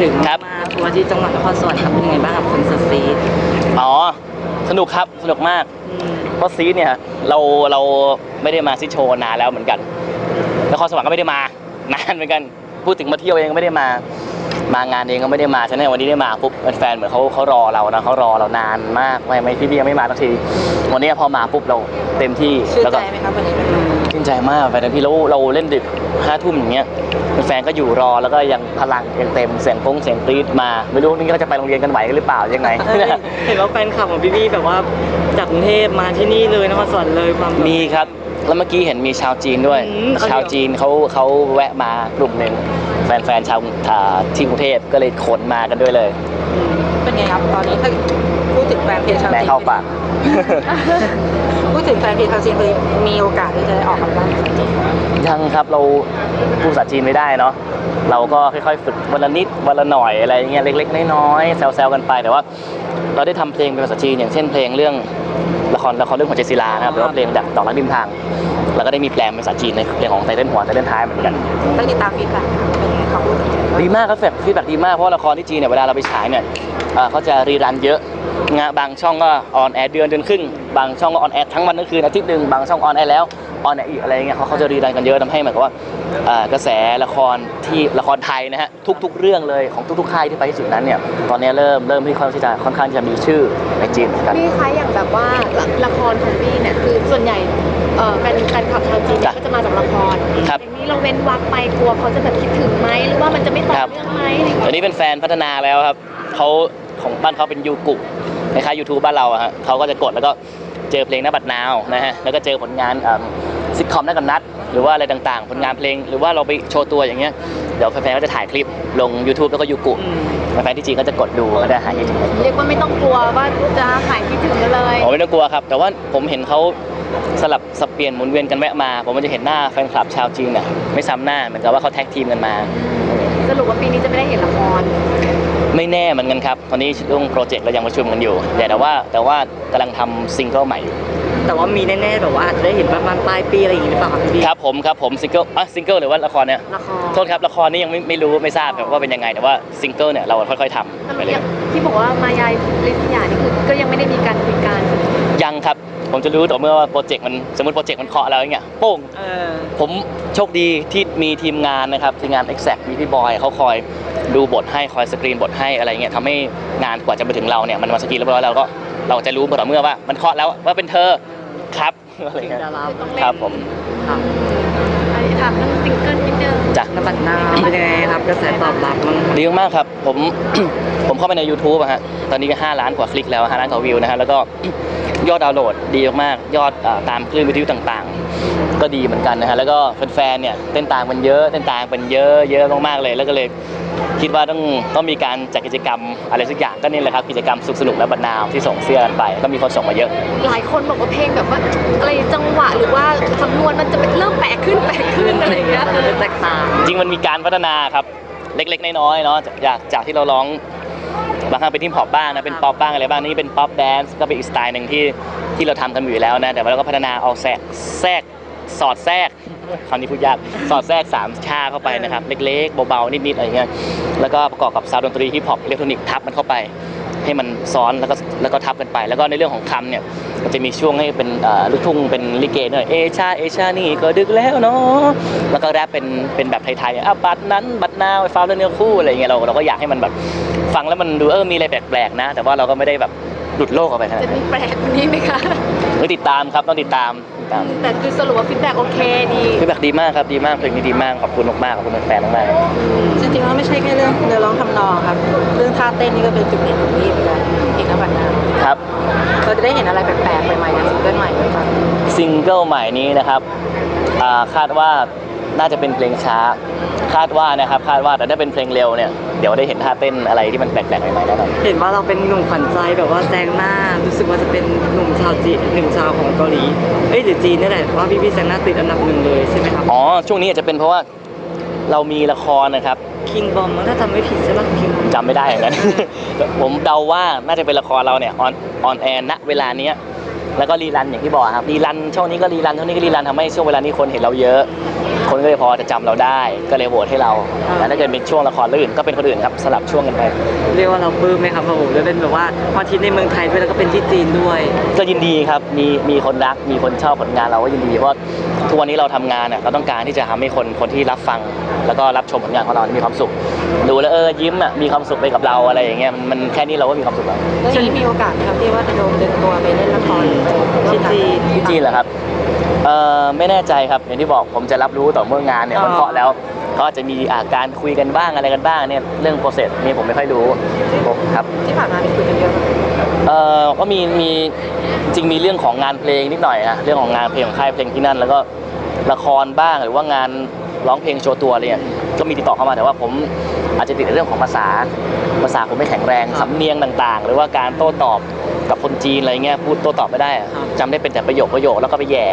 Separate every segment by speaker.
Speaker 1: ถึง
Speaker 2: ครับ
Speaker 1: มาทัวร์ที่จังหวัดนครสวรรค์ครับเป็นไงบ้างครับคอนเสิร์ตซีด
Speaker 2: อ๋อ สนุกครับ สนุกมาก
Speaker 1: อืม
Speaker 2: เพราะซีดเนี่ย เราเราไม่ได้มาซีดโชว์นานแล้วเหมือนกันนครสวรรค์ก็ไม่ได้มานานเหมือนกัน พูดถึงมาเที่ยวเองก็ไม่ได้มา มางานเองก็ไม่ได้มาฉะนั้นวันนี้ได้มาปุ๊บแฟนๆเหมือนเขาเขารอเรานะเขารอเรานานมากไม่ไม่พี่พี่ยังไม่มาสักทีวันนี้พอมาปุ๊บเราเต็มที่
Speaker 1: ชื่น
Speaker 2: แล้ว
Speaker 1: ใจ
Speaker 2: ก็
Speaker 1: ไหมครับวันนี้อืม
Speaker 2: ชื่ นใจมากแฟนพี่เราเราเล่นดึกห้าทุ่มอย่างเงี้ยแฟนๆก็อยู่รอแล้วก็ยังพลังยังเต็มเสียงปงเสียงกรี๊ดมา ไม่รู้นี่เขาจะไปโรงเรียนกันไหวหรือเปล่ายังไง
Speaker 1: เอ้ยเห็นว่าแฟนคลับของพี่ๆแบบว่าจากกรุงเทพมาที่นี่เลยนครสวรรค์เลยความแบบ
Speaker 2: มีครับแล้วเมื่อกี้เห็นมีชาวจีนด้วย
Speaker 1: อืมเอา
Speaker 2: ชาว
Speaker 1: เดี๋ยว
Speaker 2: จีนเขาเขาแวะมากลุ่มหนึ่งแฟนๆชาวอ่าที่กรุงเทพก็เลยขนมากันด้วยเลย
Speaker 1: อืมเป็นไงครับตอนนี้ถ้าพูดถึงแฟน เพลงชาว
Speaker 2: แม่
Speaker 1: จีน
Speaker 2: เข้าปาก
Speaker 1: พูดถึงแฟนเพลงชาวจีนคือมีโอกาสที่จะได้ออกคำบ้าง
Speaker 2: ยังครับเราพูดภาษาจีนไม่ได้เนาะเราก็ค่อยๆ ฝึกวันละนิดวันละหน่อยอะไรอย่างเงี้ยเล็ก ๆ น้อยๆแซวๆกันไปแต่ว่า เราได้ทำเพลงเป็นภาษาจีนอย่างเช่นเพลงเรื่องละครละครเรื่องหัวใจศิลานะครับหรือว่าเพลงแบบดอกรักริมทางเราก็ได้มีแปลงเป็นภาษาจีนในเพลงของไตเติ้ลหัวไตเติ้ลท้ายเหมือนกัน
Speaker 1: ต้องติดตามฟีดแบ็ก ดถึง
Speaker 2: ดีมากครับฟีดแบ็กดีมากเพราะว่าละครที่จีนเนี่ยเวลาเราไปฉายเนี่ยเอ่อเขาจะรีรันเยอะงะบางช่องก็ออนแอร์เดือนเดือนครึ่งบางช่องก็ออนแอร์ทั้งวันทั้งคืนอาทิตย์หนึ่งบางช่องออนแอร์แล้วออนแอร์อีกอะไรเงี้ยเขาเขาจะรีรันกันเยอะทำให้เหมือนกับว่าเอ่อกระแสละครที่ละครไทยนะฮะทุก ๆ เรื่องเลยของทุกๆค่ายที่ไปที่สุดนั้นเนี่ยตอนนี้เริ่มเริ่มที่ค่อนข้างที่จะค่อนข้างที่จะมีชื่อในจีนเหมือนกัน
Speaker 3: พี่คะอย่างแบบว่าละละครของพี่เนี่ยคือส่วนใหญ่เอ่อแฟนแฟนคลับชาวจีนเนี่ย
Speaker 2: จ้ะ
Speaker 3: ก็จะมาจากละคร
Speaker 2: ครับ
Speaker 3: อย่างนี้เราเว้นวักไปกลัวเขาจะแบบคิดถึงไหมหรือว่ามันจะไม่ต่อ
Speaker 2: ครับ
Speaker 3: เนื่องไหมอะไรอย่าง
Speaker 2: ตอน
Speaker 3: เงี้ย
Speaker 2: นี้เป็นแฟนพัฒนาแล้วครับเขาของบ้านเขาเป็นยูกุคล้ายๆยูทูบบ้านเราอะฮะเขาก็จะกดแล้วก็เจอเพลงหน้าบัดนาวนะฮะแล้วก็เจอผลงานซิทคอมนักกันนัด หรือว่าอะไรต่างๆ ผลงานเพลง หรือว่าเราไปโชว์ตัวอย่างเงี้ยเดี๋ยวแฟนๆก็จะถ่ายคลิปลง YouTube แล้วก็ยูกุ
Speaker 1: อืม
Speaker 2: แฟนๆที่จีนก็จะกดดูก็จะหายคิดถึง
Speaker 3: เรียกว่าไม่ต้องกลัวว่าจะหายคิดถึงกันเลย
Speaker 2: ผมไม่ต้องกลัวครับ แต่ว่าผมเห็นเขา สลับสับเปลี่ยนหมุนเวียนกันแวะมา ผมมันจะเห็นหน้าแฟนคลับชาวจีนเนี่ยไม่ซ้ำหน้าเหมือนกับว่าเขาแท็กทีมกันมา
Speaker 3: สรุปว่าปีนี้จะไม่ได้เห็นละคร
Speaker 2: ไม่แน่เหมือนกันครับ ตอนนี้เรื่องโปรเจกต์เรายังประชุมกันอยู่แต่ว่าแต่ว่ากำลังทำซิงเกิลใหม่อยู่
Speaker 1: แต่ว่ามีแน่ๆแบบว่าอาจจะได้เห็นประมาณปลายปีอะไรอย่างงี้หรือเปล่าครับพี่
Speaker 2: ครับผมครับผมซิงเกิลอะซิงเกิลหรือว่าละครเนี่ย
Speaker 1: ละคร
Speaker 2: โทษครับละครนี่ยังไม่ไม่รู้ไม่ทราบครับว่าเป็นยังไงแต่ว่าซิงเกิลเนี่ยเราค่อยๆทำ
Speaker 3: ถ้า
Speaker 2: ไป
Speaker 3: มี
Speaker 2: เลย
Speaker 3: ที่บอกว่ามายายลิสยานี่คือก็ยังไม่ได้มีการคุยกัน
Speaker 2: ยังครับ ผมจะรู้ต่อเมื่อว่าโปรเจกต์มันสมมติโปรเจกต์มันเคาะแล้วอย่างเงี้ยโป้ง
Speaker 1: เออ
Speaker 2: ผมโชคดีที่มีทีมงานนะครับทีมงาน Exact มีพี่บอยเขาคอยดูบทให้คอยสกรีนบทให้อะไรเงี้ยทำให้งานกว่าจะมาถึงเราเนี่ยมันมาสกรีนเรียบร้อยแล้วก็เราจะรู้ต่อเมื่อว่ามันเคาะแล้วว่าเป็นเธอครับอะไรเงี้ย
Speaker 1: ดารา
Speaker 3: ต้องเล่น
Speaker 2: ครับผม
Speaker 1: ครับ
Speaker 3: อันนี้ถามเรื่องซิงเกิลนิดนึง
Speaker 2: จ้ะ
Speaker 1: นบัตรนาวเป็นยังไงครับกระแสตอบรับมั้ง
Speaker 2: ดีมากครับผม ผมเข้าไปใน YouTube อะฮะตอนนี้ก็ 5 ล้านกว่าคลิกแล้ว 5 ล้านกว่าวิวนะฮะแล้วก็ ยอดดาวน์โหลดดีมากๆยอดอ่าตามคลื่นวิทยุต่างๆ ก็ดีเหมือนกันนะฮะแล้วก็แฟนๆเนี่ยเต้นตามกันเยอะเต้นตามกันเยอะเยอะมากๆเลย แล้วก็เลยคิดว่าต้องต้องมีการจัดกิจกรรมอะไรสักอย่างก็นี่แหละครับกิจกรรมสุขสนุกและบันนาวที่ส่งเสื้อกันไป ก็มีคนส่งมาเยอะ
Speaker 3: หลายคนบอกว่าเพลงแบบว่าอะไรจังหวะหรือว่าคำนวณมันจะเป็นเริ่มแปลกขึ้นแปลกขึ้นอะไรอย่างเงี้ย
Speaker 1: แตกต่าง
Speaker 2: จริงๆมันมีการพัฒนาครับเล็กๆน้อยๆเนาะจากจากที่เราร้อง บางครั้งเป็นที่พอปบ้างนะเป็นป๊อปบ้างอะไรบ้างนี่เป็นป๊อปแดนซ์ก็เป็นอีกสไตล์หนึ่งที่ที่เราทำกันอยู่แล้วนะแต่ว่าเราก็พัฒนาเอาแทรกแทรกสอดแทรกคำนี้พูดยากสอดแทรกสามชาเข้าไปนะครับ เล็กๆ เบาๆ นิดๆ อะไรเงี้ยแล้วก็ประกอบกับซาวด์ดนตรีฮิปฮอปอิเล็กทรอนิกส์ทับมันเข้าไป ให้มันซ้อนแล้วก็แล้วก็ทับกันไป แล้วก็ในเรื่องของคำเนี่ยมันจะมีช่วงให้เป็นลูกทุ่งเป็นลิเกหน่อยเอชาเอชานี่ก็ดึกแล้วเนาะแล้วก็แรปเป็นเป็นแบบไทยๆอะบัตรนั้นบัตรนาวไอ้ฟ้าเรื่องเนื้อคู่อะไรเงี้ยเราเราก็อยากให้มันแบบฟังแล้วมันดูเออมีอะไรแปลกๆนะ แต่ว่าเราก็ไม่ได้แบบ หลุดโลกออกไปขนาด
Speaker 3: จะ
Speaker 2: นั้น
Speaker 3: มีแปลกกว่านี้ไหมคะ
Speaker 2: ต้องติดตามครับต้องติดตามติดตาม
Speaker 3: แต่คือสรุปว่าฟีดแบ็กโอเคดี
Speaker 2: ฟีดแบ็กดีมากครับดีมากเพลงนี้ดีมากขอบคุณมากๆขอบคุณแฟนๆมากๆ
Speaker 1: จริงๆว่าไม่ใช่แค่เรื่องเนื้อร้องทำนองครับ เรื่องท่าเต้นนี่ก็เป็นจุดเด่นของพี่เหมือนกันเพลงนบัตรนาว
Speaker 2: ครับ
Speaker 1: เราจะได้เห็นอะไรแปลกๆใหม่ๆในซิงเกิลใหม่ไหมครับ
Speaker 2: ซิงเกิลใหม่นี้นะครับอ่าคาดว่าน่าจะเป็นเพลงช้า คาดว่านะครับคาดว่าแต่ถ้าเป็นเพลงเร็วเนี่ยเดี๋ยวได้เห็นท่าเต้นอะไรที่มันแปลกๆใหม่ๆแน่นอน
Speaker 1: เห็นว่าเราเป็นหนุ่มขวัญใจแบบว่าแซงหน้า รู้สึกว่าจะเป็นหนุ่มชาวจีนหนึ่งชาวของเกาหลีเอ้ยหรือจีนนี่แหละว่าพี่พี่ๆแซงหน้าติดอันดับหนึ่งเลยใช่ไหมครับ
Speaker 2: อ๋อช่วงนี้อาจจะเป็นเพราะว่าเรามีละครนะครับ
Speaker 1: คิงบอมถ้าจำไม่ผิดใช่ป่ะคิง
Speaker 2: จำไม่ได้อย่างนั้น ผมเดาว่าน่าจะเป็นละครเราเนี่ยออนออนแอร์ณเวลาเนี้ย แล้วก็รีรันอย่างที่บอกครับรีรันช่วงนี้ก็รีรันช่วงนี้ก็รีรันทำให้ช่วงเวลานี้คนเห็นเราเยอะ คนก็เลยพอจะจำเราได้ก็เลยโหวตให้เราแต่ถ้าเกิดเป็นช่วงละครเรื่องอื่นก็เป็นคนอื่นครับสลับช่วงกันไป
Speaker 1: เรียกว่าเราปลื้มไหมครับผมจะเป็นแบบว่าฮอตฮิตในเมืองไทยด้วยแล้วก็เป็นที่จีนด้วย
Speaker 2: ก็ยินดีครับมีมีคนรักมีคนชอบผลงานเราก็ยินดีเพราะทุกวันนี้เราทำงานอะเราต้องการที่จะทำให้คนคนที่รับฟัง แล้วก็รับชมผลงานของเรามีความสุขดูแล้วเออยิ้มอะมีความสุขไปกับเราอะไรอย่างเงี้ยมันมันแค่นี้เราก็มีความสุขแล้ว
Speaker 3: แล้วอย่างนี้มีโอกาสไหมครับที่ว่าจะโดนดึงตัวไปเล่นละคร
Speaker 1: ที่จีน
Speaker 2: ที่จีนเหรอครับเออไม่แน่ใจครับอย่างที่บอกผมจะรับรู้ต่อเมื่องานเนี่ย
Speaker 1: อ๋อ
Speaker 2: มันเคาะแล้วเขาอาจจะมีอาการคุยกันบ้างอะไรกันบ้างเนี่ยเรื่องโปรเซสนี่ผมไม่ค่อยรู้ครับ
Speaker 3: ที่ผ่านมามีคุยกันเยอะไหม
Speaker 2: เอ่อก็มีมีจริงมีเรื่องของงานเพลงนิดหน่อยนะเรื่องของงานเพลงของค่ายเพลงที่นั่น แล้วก็ละครบ้างหรือว่างานร้องเพลงโชว์ตัวอะไรเนี่ยก็มีติดต่อเข้ามาแต่ว่าผมอาจจะติดในเรื่องของภาษาภาษาผมไม่แข็งแรง
Speaker 1: ครับ
Speaker 2: สำเนียงต่างๆ หรือว่าการโต้ตอบ กับคนจีนอะไรเงี้ยพูดโต้ตอบไม่ได้อะ
Speaker 1: ครับ
Speaker 2: จำได้เป็นแต่ประโยคประโยคแล้วก็ไปแหย่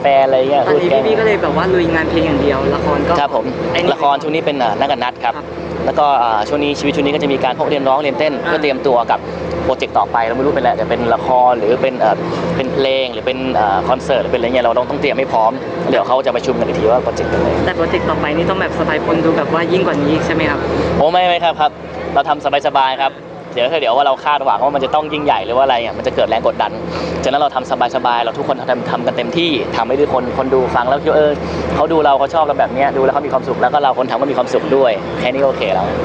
Speaker 2: แฟนๆอะไรเงี้ย
Speaker 1: ตอน
Speaker 2: พูด
Speaker 1: นี้
Speaker 2: แกล้
Speaker 1: พี่
Speaker 2: ง
Speaker 1: พี่ก็เลยแบบว่าลุยงานเพลงอย่างเดียวละครก็
Speaker 2: ครับผม
Speaker 1: ไอ้นี่
Speaker 2: ละครช่วงนี้เป็นเอ่อนักกันนัดครับ
Speaker 1: ครับ
Speaker 2: แล้วก็เอ่อช่วงนี้ชีวิตช่วงนี้ก็จะมีการพวกเรียนร้องเรียนเต้น
Speaker 1: อ่า
Speaker 2: เพื่อเตรียมตัวกับโปรเจกต์ต่อไปเราไม่รู้เป็นอะไรแต่เป็นละครหรือเป็นเอ่อเป็นเพลงหรือเป็นเอ่อคอนเสิร์ตหรือเป็นอะไรเงี้ยเราต้องต้องเตรียมให้พร้อมเดี๋ยวเขาจะประชุมกันอีกทีว่าโปรเจกต์เป็นอะไร
Speaker 1: แต่โปรเจกต์ต่อไปนี่ต้องแบบสบายคนดูแบบว่ายิ่งกว่านี้อีกใช่ไหมครับ
Speaker 2: โอ้ไม่ไม่ครับครับเราทำสบายๆครับ เดี๋ยวถ้าเดี๋ยวว่าเราคาดหวังว่ามันจะต้องยิ่งใหญ่หรือว่าอะไรเนี่ยมันจะเกิดแรงกดดันฉะนั้นเราทำสบายๆเราทุกคนทำทำกันเต็มที่ทำให้ทุกคนคนดูฟังแล้วคิดว่าเออเขาดูเราเขาชอบเราแบบเนี้ยดูแล้วเขามีความสุขแล้วก็เราคนทำก็มีความสุขด้วยแค่นี้โอเคแล้ว